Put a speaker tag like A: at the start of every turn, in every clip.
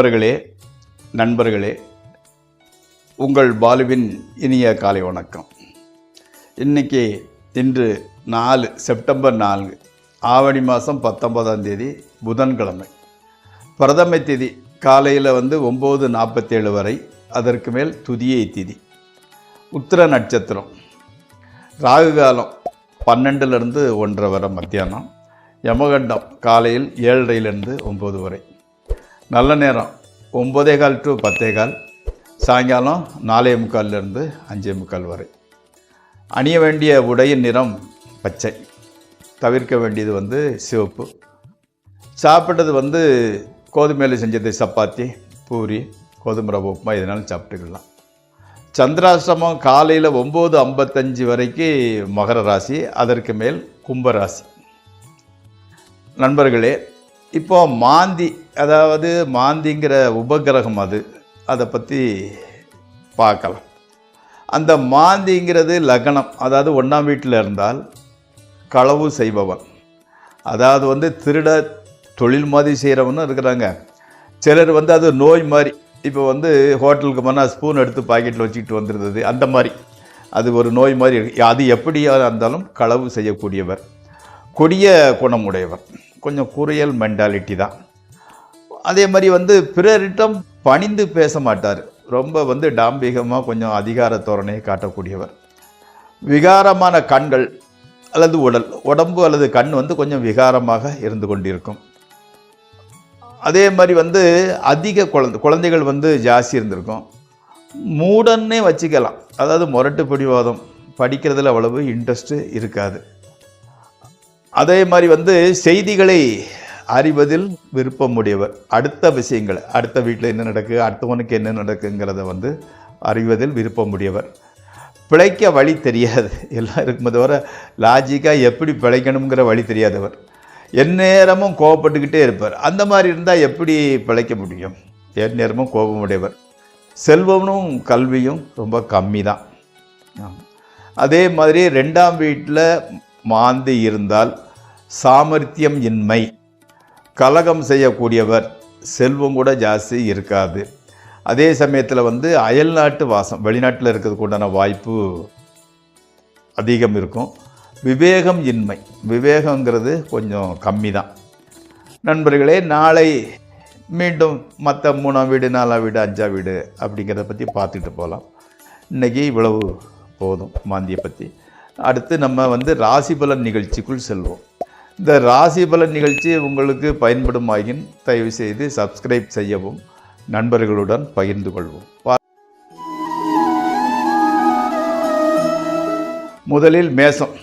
A: நண்பர்களே நண்பர்களே உங்கள் பாலுவின் இனிய காலை வணக்கம். இன்னைக்கு இன்று நாலு செப்டம்பர் நான்கு ஆவணி மாதம் பத்தொன்பதாம் தேதி புதன்கிழமை. பிரதமை திதி காலையில் வந்து ஒம்பது நாற்பத்தேழு வரை அதற்கு மேல் துதியை திதி. உத்திர நட்சத்திரம் ராகு காலம் பன்னெண்டுலேருந்து ஒன்றரை வரை மத்தியானம் யமகண்டம் காலையில் ஏழரையிலேருந்து ஒம்பது வரை. நல்ல நேரம். ஒம்பதே கால் டு பத்தே கால். சாயங்காலம் நாலே முக்கால்லேருந்து அஞ்சே முக்கால் வரை. அணிய வேண்டிய உடையின் நிறம் பச்சை. தவிர்க்க வேண்டியது வந்து சிவப்பு. சாப்பிட்டது வந்து கோதுமையில் செஞ்சது சப்பாத்தி பூரி கோதுமை ரவை உப்புமா இதனாலும் சாப்பிட்டுக்கலாம். சந்திராஷ்டமம் காலையில் ஒம்பது ஐம்பத்தஞ்சு வரைக்கும் மகர ராசி அதற்கு மேல் கும்ப ராசி. நண்பர்களே இப்போ மாந்தி அதாவது மாந்திங்கிற உபகிரகம் அது அதை பற்றி பார்க்கலாம். அந்த மாந்திங்கிறது லக்னம் அதாவது ஒன்றாம் வீட்டில் இருந்தால் களவு செய்பவன். அதாவது வந்து திருட தொழில் மாதிரி செய்கிறவனும் இருக்கிறாங்க. சிலர் வந்து அது நோய் மாதிரி இப்போ வந்து ஹோட்டலுக்கு போனால் ஸ்பூன் எடுத்து பாக்கெட்டில் வச்சுக்கிட்டு வந்துருந்தது அந்த மாதிரி. அது ஒரு நோய் மாதிரி அது எப்படியா இருந்தாலும் களவு செய்யக்கூடியவர். கொடிய குணமுடையவர். கொஞ்சம் குறையல் மென்டாலிட்டி தான். அதே மாதிரி வந்து பிறரிடம் பணிந்து பேச மாட்டார். ரொம்ப வந்து டாம்பிகமாக கொஞ்சம் அதிகார தோரணையை காட்டக்கூடியவர். விகாரமான கண்கள் அல்லது உடல் உடம்பு அல்லது கண் வந்து கொஞ்சம் விகாரமாக இருந்து கொண்டிருக்கும். அதே மாதிரி வந்து அதிக குழந்தை குழந்தைகள் வந்து ஜாஸ்தி இருந்திருக்கும். மூடன்னே வச்சுக்கலாம். அதாவது முரட்டு பிடிவாதம் படிக்கிறதுல அவ்வளவு இன்ட்ரெஸ்ட்டு இருக்காது. அதே மாதிரி வந்து செய்திகளை அறிவதில் விருப்பமுடையவர். அடுத்த விஷயங்களை அடுத்த வீட்டில் என்ன நடக்கு அடுத்தவனுக்கு என்ன நடக்குங்கிறத வந்து அறிவதில் விருப்பமுடையவர். பிழைக்க வழி தெரியாது. எல்லாம் இருக்குமே தவிர லாஜிக்காக எப்படி பிழைக்கணுங்கிற வழி தெரியாதவர். எந்நேரமும் கோவப்பட்டுக்கிட்டே இருப்பார். அந்த மாதிரி இருந்தால் எப்படி பிழைக்க முடியும்? எந்நேரமும் கோபமுடையவர். செல்வமும் கல்வியும் ரொம்ப கம்மி தான் அதே மாதிரி ரெண்டாம் வீட்டில் மாந்தி இருந்தால் சாமர்த்தியம் இன்மை. கலகம் செய்யக்கூடியவர் செல்வம் கூட ஜாஸ்தி இருக்காது. அதே சமயத்தில் வந்து அயல்நாட்டு வாசம் வெளிநாட்டில் இருக்கிறதுக்கு உண்டான வாய்ப்பு அதிகம் இருக்கும். விவேகம் இன்மை. விவேகங்கிறது கொஞ்சம் கம்மி தான். நண்பர்களே நாளை மீண்டும் மற்ற மூணாம் வீடு நாலாம் வீடு அஞ்சாம் வீடு அப்படிங்கிறத பற்றி பார்த்துட்டு போகலாம் இன்றைக்கி இவ்வளவு போதும் மாந்தியை பற்றி அடுத்து நம்ம வந்து ராசி பலன் நிகழ்ச்சிக்குள் செல்வோம். இந்த ராசி பலன் நிகழ்ச்சி உங்களுக்கு பயன்படுமாயின் தயவு செய்து சப்ஸ்கிரைப் செய்யவும் நண்பர்களுடன் பகிர்ந்து கொள்வோம். முதலில் மேசம்.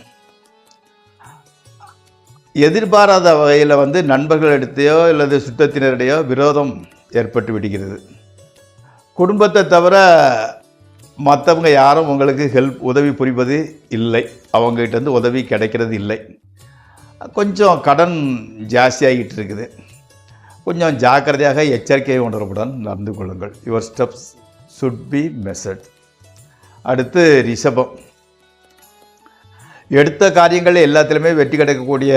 A: எதிர்பாராத வகையில் வந்து நண்பர்களிடத்தையோ அல்லது சுற்றத்தினரிடையோ விரோதம் ஏற்பட்டு விடுகிறது. குடும்பத்தை தவிர மற்றவங்க யாரும் உங்களுக்கு ஹெல்ப் உதவி புரிவது இல்லை. அவங்ககிட்டருந்து உதவி கிடைக்கிறது இல்லை. கொஞ்சம் கடன் ஜாஸ்தியாகிட்டு இருக்குது. கொஞ்சம் ஜாக்கிரதையாக எச்சரிக்கை உணர்வுடன் நடந்து கொள்ளுங்கள். Your steps should be measured அடுத்து ரிஷபம். எடுத்த காரியங்கள் எல்லாத்துலேயுமே வெற்றி கிடைக்கக்கூடிய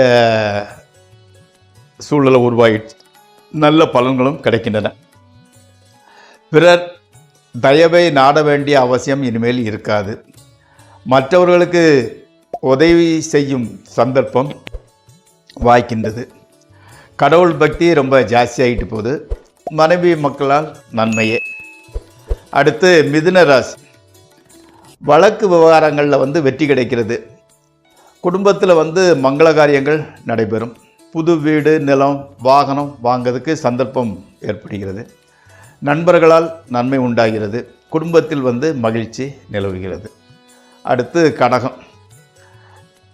A: சூழ்நிலை உருவாகிடுச்சு நல்ல பலன்களும் கிடைக்கின்றன. பிறர் தயவை நாட வேண்டிய அவசியம் இனிமேல் இருக்காது. மற்றவர்களுக்கு உதவி செய்யும் சந்தர்ப்பம் வாய்க்கின்றது. கடவுள் பக்தி ரொம்ப ஜாஸ்தியாகிட்டு போகுது. மனைவி மக்களால் நன்மையே. அடுத்து மிதுன ராசி. வழக்கு விவகாரங்களில் வந்து வெற்றி கிடைக்கிறது. குடும்பத்தில் வந்து மங்கள காரியங்கள் நடைபெறும். புது வீடு நிலம் வாகனம் வாங்கிறதுக்கு சந்தர்ப்பம் ஏற்படுகிறது. நண்பர்களால் நன்மை உண்டாகிறது. குடும்பத்தில் வந்து மகிழ்ச்சி நிலவுகிறது. அடுத்து கடகம்.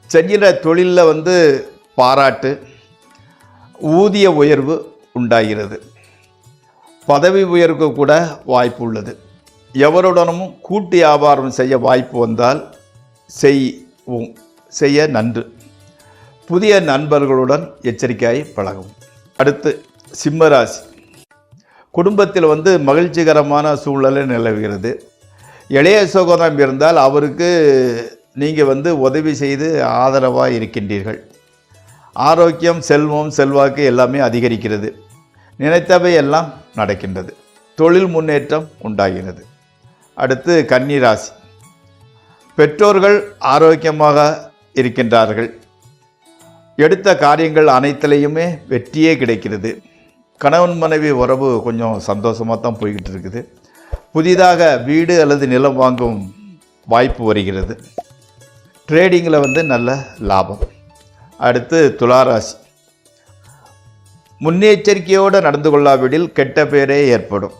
A: செய்கிற தொழிலில் வந்து பாராட்டு ஊதிய உயர்வு உண்டாகிறது. பதவி உயர்வுக்கு கூட வாய்ப்பு உள்ளது. எவருடனும் கூட்டு வியாபாரம் செய்ய வாய்ப்பு வந்தால் செய்வோம். செய்ய நன்று. புதிய நண்பர்களுடன் எச்சரிக்கையாய் பழகும் அடுத்து சிம்மராசி குடும்பத்தில் வந்து மகிழ்ச்சிகரமான சூழ்நிலை நிலவுகிறது. இளைய சகோதரம் இருந்தால் அவருக்கு நீங்கள் வந்து உதவி செய்து ஆதரவாக இருக்கின்றீர்கள். ஆரோக்கியம் செல்வம் செல்வாக்கு எல்லாமே அதிகரிக்கிறது. நினைத்தவை எல்லாம் நடக்கின்றது. தொழில் முன்னேற்றம் உண்டாகிறது. அடுத்து கன்னிராசி. பெற்றோர்கள் ஆரோக்கியமாக இருக்கின்றார்கள். எடுத்த காரியங்கள் அனைத்திலையுமே வெற்றியே கிடைக்கிறது. கணவன் மனைவி உறவு கொஞ்சம் சந்தோஷமாக தான் போய்கிட்டு இருக்குது புதிதாக வீடு அல்லது நிலம் வாங்கும் வாய்ப்பு வருகிறது. ட்ரேடிங்கில் வந்து நல்ல லாபம். அடுத்து துளாராசி. முன்னெச்சரிக்கையோடு நடந்து கொள்ளாவிடில் கெட்ட பேரே ஏற்படும்.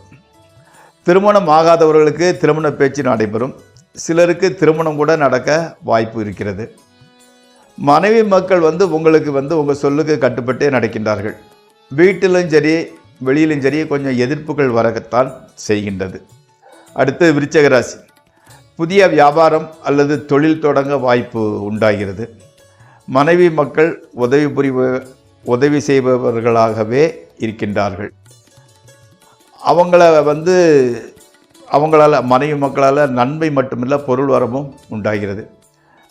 A: திருமணம் ஆகாதவர்களுக்கு திருமண பேச்சு நடைபெறும். சிலருக்கு திருமணம் கூட நடக்க வாய்ப்பு இருக்கிறது. மனைவி மக்கள் வந்து உங்களுக்கு வந்து உங்கள் சொல்லுக்கு கட்டுப்பட்டே நடக்கின்றார்கள். வீட்டிலும் சரி வெளியிலும் சரி கொஞ்சம் எதிர்ப்புகள் வரத்தான் செய்கின்றது. அடுத்து விருச்சக ராசி. புதிய வியாபாரம் அல்லது தொழில் தொடங்க வாய்ப்பு உண்டாகிறது. மனைவி மக்கள் உதவி புரிவ உதவி செய்பவர்களாகவே இருக்கின்றார்கள். அவங்கள வந்து அவங்களால் மனைவி மக்களால் நன்மை மட்டுமில்லை பொருள் வரமும் உண்டாகிறது.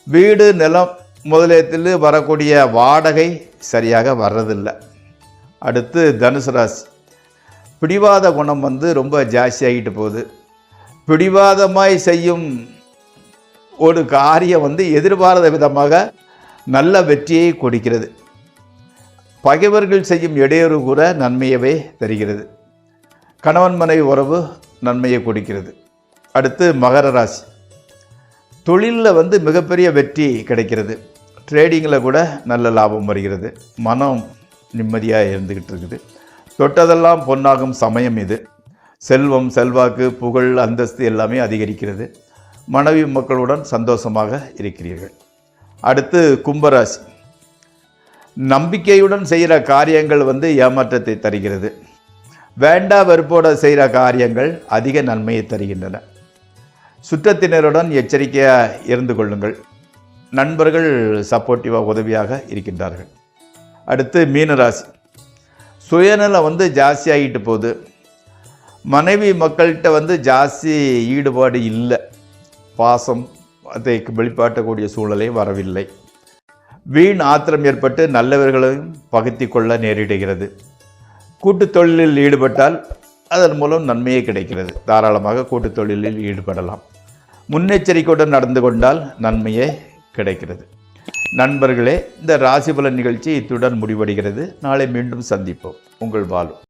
A: வீடு நிலம் முதலியத்தில் வரக்கூடிய வாடகை சரியாக வர்றதில்லை. அடுத்து தனுசு ராசி. பிடிவாத குணம் வந்து ரொம்ப ஜாஸ்தியாகிட்டு போகுது. பிடிவாதமாய் செய்யும் ஒரு காரியம் வந்து எதிர்பாராத விதமாக நல்ல வெற்றியை கொடுக்கிறது. பகைவர்கள் செய்யும் இடையூறு கூட நன்மையவே தருகிறது. கணவன் மனைவி உறவு நன்மையை கொடுக்கிறது. அடுத்து மகர ராசி. தொழிலில் வந்து மிகப்பெரிய வெற்றி கிடைக்கிறது. ட்ரேடிங்கில் கூட நல்ல லாபம் வருகிறது. மனம் நிம்மதியாக இருந்துக்கிட்டு இருக்குது. தொட்டதெல்லாம் பொன்னாகும் சமயம் இது. செல்வம் செல்வாக்கு புகழ் அந்தஸ்து எல்லாமே அதிகரிக்கிறது. மனைவி மக்களுடன் சந்தோஷமாக இருக்கிறீர்கள். அடுத்து கும்பராசி. நம்பிக்கையுடன் செய்கிற காரியங்கள் வந்து ஏமாற்றத்தை தருகிறது. வேண்டா வெறுப்போட செய்கிற காரியங்கள் அதிக நன்மையை தருகின்றன. சுற்றத்தினருடன் எச்சரிக்கையாக இருந்து கொள்ளுங்கள். நண்பர்கள் சப்போர்ட்டிவாக உதவியாக இருக்கின்றார்கள். அடுத்து மீனராசி. சுயநலம் வந்து ஜாஸ்தியாகிட்டு போகுது. மனைவி மக்கள்கிட்ட வந்து ஜாஸ்தி ஈடுபாடு இல்லை. பாசம் அதை வெளிப்பாட்டக்கூடிய சூழலே வரவில்லை. வீண் ஆத்திரம் ஏற்பட்டு நல்லவர்களையும் பகுத்தி கொள்ள நேரிடுகிறது. கூட்டுத் தொழிலில் ஈடுபட்டால் அதன் மூலம் நன்மையே கிடைக்கிறது. தாராளமாக கூட்டுத் தொழிலில் ஈடுபடலாம். முன்னெச்சரிக்கையுடன் நடந்து கொண்டால் நன்மையே கிடைக்கிறது. நண்பர்களே இந்த ராசிபல நிகழ்ச்சி இத்துடன் முடிவடைகிறது. நாளை மீண்டும் சந்திப்போம். உங்கள் வாழும்